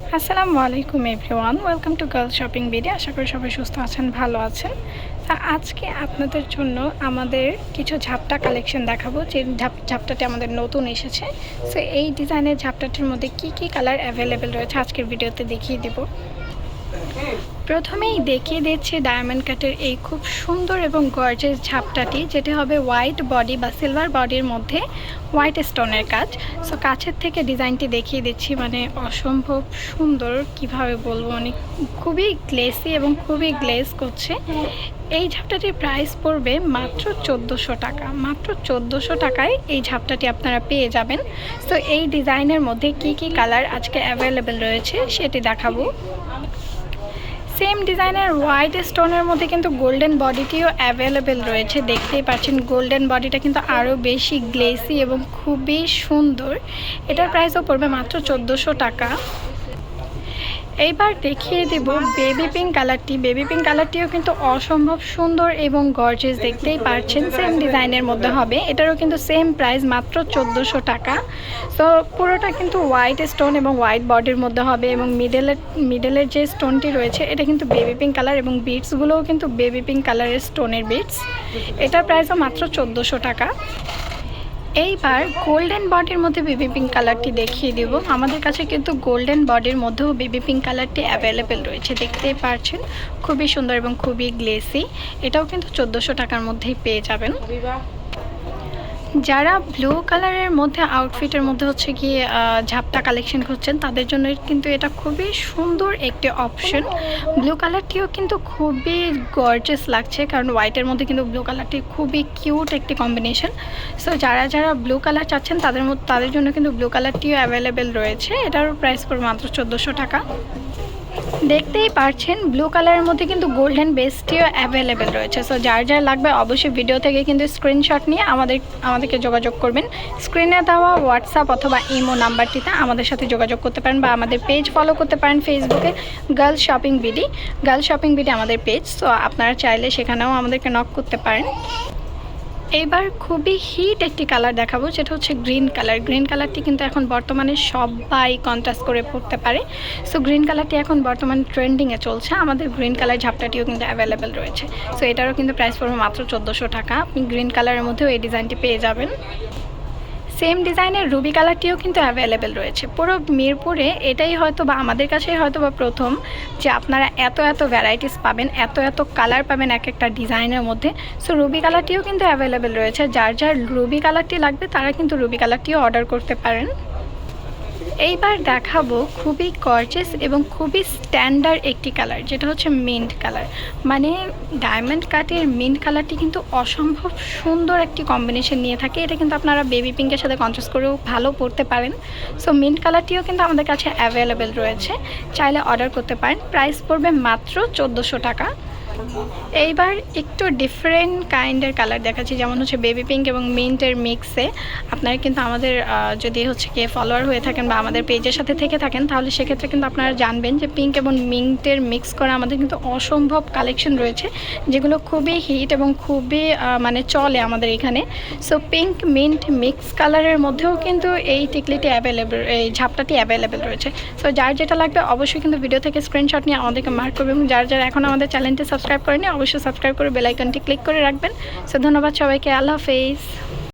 আসসালামু আলাইকুম everyone, welcome to girl shopping BD আশা করি সবাই সুস্থ আছেন, ভালো আছেন। তা আজকে আপনাদের জন্য আমাদের কিছু ঝাপটা কালেকশন দেখাবো, যে ঝাপ, ঝাপটাটি আমাদের নতুন এসেছে। সো এই ডিজাইনের ঝাপটাটির মধ্যে কি কি কালার অ্যাভেলেবেল রয়েছে আজকের ভিডিওতে দেখিয়ে দিব। প্রথমেই দেখিয়ে দিচ্ছি ডায়মন্ড কাটের এই খুব সুন্দর এবং গর্জেস ঝাপটাটি, যেটি হবে হোয়াইট বডি বা সিলভার বডির মধ্যে হোয়াইট স্টোনের কাজ। সো কাছের থেকে ডিজাইনটি দেখিয়ে দিচ্ছি। মানে অসম্ভব সুন্দর কীভাবে বলব মানে খুবই গ্লেসি এবং খুবই গ্লেজ করছে। এই ঝাপটাটির প্রাইস পড়বে মাত্র চোদ্দোশো টাকা। মাত্র চোদ্দোশো টাকায় এই ঝাপটাটি আপনারা পেয়ে যাবেন। সো এই ডিজাইনের মধ্যে কি কি কালার আজকে অ্যাভেলেবেল রয়েছে সেটি দেখাবো। সেম ডিজাইনের হোয়াইট স্টোনের মধ্যে কিন্তু গোল্ডেন বডিটিও অ্যাভেলেবেল রয়েছে। দেখতেই পাচ্ছেন গোল্ডেন বডিটা কিন্তু আরও বেশি গ্লেসি এবং খুবই সুন্দর। এটার প্রাইসও পড়বে মাত্র চোদ্দোশো টাকা। এইবার দেখিয়ে দেব বেবি পিঙ্ক কালারটি বেবি পিঙ্ক কালারটিও কিন্তু অসম্ভব সুন্দর এবং গর্জেস দেখতেই পারছেন। সেম ডিজাইনের মধ্যে হবে। এটারও কিন্তু সেম প্রাইস মাত্র চোদ্দোশো টাকা। তো পুরোটা কিন্তু হোয়াইট স্টোন এবং হোয়াইট বডির মধ্যে হবে এবং মিডলের মিডলের যে স্টোনটি রয়েছে, এটা কিন্তু বেবি পিঙ্ক কালার এবং বিটসগুলোও কিন্তু বেবি পিঙ্ক কালারের স্টোনের বিটস এটার প্রাইসও মাত্র চোদ্দোশো টাকা। এইবার গোল্ডেন বডির মধ্যে বেবি পিঙ্ক কালারটি দেখিয়ে দেব। আমাদের কাছে কিন্তু গোল্ডেন বডির মধ্যেও বেবি পিঙ্ক কালারটি অ্যাভেলেবেল রয়েছে দেখতে পারছেন। খুবই সুন্দর এবং খুবই গ্লেসি এটাও কিন্তু চোদ্দোশো টাকার মধ্যেই পেয়ে যাবেন। যারা ব্লু কালারের মধ্যে আউটফিটের মধ্যে হচ্ছে কি ঝাপটা কালেকশন করছেন তাদের জন্য কিন্তু এটা খুবই সুন্দর একটি অপশন ব্লু কালারটিও কিন্তু খুবই গর্জেস লাগছে, কারণ হোয়াইটের মধ্যে কিন্তু ব্লু কালারটি খুবই কিউট একটি কম্বিনেশন সো যারা যারা ব্লু কালার চাচ্ছেন, তাদের মধ্যে তাদের জন্য কিন্তু ব্লু কালারটিও অ্যাভেলেবেল রয়েছে। এটার প্রাইস পড়বে মাত্র চোদ্দোশো টাকা। দেখতেই পারছেন ব্লু কালারের মধ্যে কিন্তু গোল্ডেন বেসটিও অ্যাভেলেবেল রয়েছে। সো যার যার লাগবে অবশ্যই ভিডিও থেকে কিন্তু স্ক্রিনশট নিয়ে আমাদের, আমাদেরকে যোগাযোগ করবেন। স্ক্রিনে দেওয়া হোয়াটসঅ্যাপ অথবা ইমো নাম্বারটিতে আমাদের সাথে যোগাযোগ করতে পারেন বা আমাদের পেজ ফলো করতে পারেন ফেসবুকে girls shopping BD girls shopping BD আমাদের পেজ সো আপনারা চাইলে সেখানেও আমাদেরকে নক করতে পারেন। এইবার খুবই হিট একটি কালার দেখাবো যেটা হচ্ছে গ্রিন কালার গ্রিন কালারটি কিন্তু এখন বর্তমানে সবাই কন্ট্রাস্ট করে পড়তে পারে। সো গ্রিন কালারটি এখন বর্তমানে ট্রেন্ডিংয়ে চলছে। আমাদের গ্রিন কালার ঝাপটাটিও কিন্তু অ্যাভেলেবেল রয়েছে। সো এটারও কিন্তু প্রাইস পড়বে মাত্র চোদ্দোশো টাকা। আপনি গ্রিন কালারের মধ্যেও এই ডিজাইনটি পেয়ে যাবেন। সেম ডিজাইনের রুবি কালারটিও কিন্তু অ্যাভেলেবেল রয়েছে। পুরো মিরপুরে এটাই হয়তো বা আমাদের কাছেই হয়তো বা প্রথম যে আপনারা এত এত ভ্যারাইটিস পাবেন, এত এত কালার পাবেন এক একটা ডিজাইনের মধ্যে। সো রুবি কালারটিও কিন্তু অ্যাভেলেবেল রয়েছে। যার যার রুবি কালারটি লাগবে, তারা কিন্তু রুবি কালারটিও অর্ডার করতে পারেন। এইবার দেখাবো খুবই গর্জেস এবং খুবই স্ট্যান্ডার্ড একটি কালার যেটা হচ্ছে মিন্ট কালার মানে ডায়মন্ড কাটের মিন্ট কালারটি কিন্তু অসম্ভব সুন্দর একটি কম্বিনেশন নিয়ে থাকে। এটা কিন্তু আপনারা বেবি পিঙ্কের সাথে কন্ট্রাস্ট করেও ভালো পড়তে পারেন। সো মিন্ট কালারটিও কিন্তু আমাদের কাছে অ্যাভেলেবেল রয়েছে। চাইলে অর্ডার করতে পারেন। প্রাইস পড়বে মাত্র চোদ্দোশো টাকা। এইবার একটু ডিফারেন্ট কাইন্ডের কালার দেখাচ্ছি, যেমন হচ্ছে বেবি পিঙ্ক এবং মিন্টের মিক্সে আপনারা কিন্তু আমাদের যদি হচ্ছে কি ফলোয়ার হয়ে থাকেন বা আমাদের পেজের সাথে থেকে থাকেন, তাহলে সেক্ষেত্রে কিন্তু আপনারা জানবেন যে পিঙ্ক এবং মিন্টের মিক্স করা আমাদের কিন্তু অসম্ভব কালেকশন রয়েছে, যেগুলো খুবই হিট এবং খুবই মানে চলে আমাদের এখানে। সো পিঙ্ক মিন্ট মিক্স কালারের মধ্যেও কিন্তু এই টিকলিটি অ্যাভেলেবেল এই ঝাপটাটি অ্যাভেলেবেল রয়েছে। সো যার যেটা লাগবে অবশ্যই কিন্তু ভিডিও থেকে স্ক্রিনশট নিয়ে আমাদেরকে মার্ক করবে এবং যার যারা এখন আমাদের চ্যানেলটি সাবস্ক্রাইব করেনি অবশ্যই সাবস্ক্রাইব করে বেলাইকনটি ক্লিক করে রাখবেন। সো ধন্যবাদ সবাইকে আল্লাহ হাফেজ।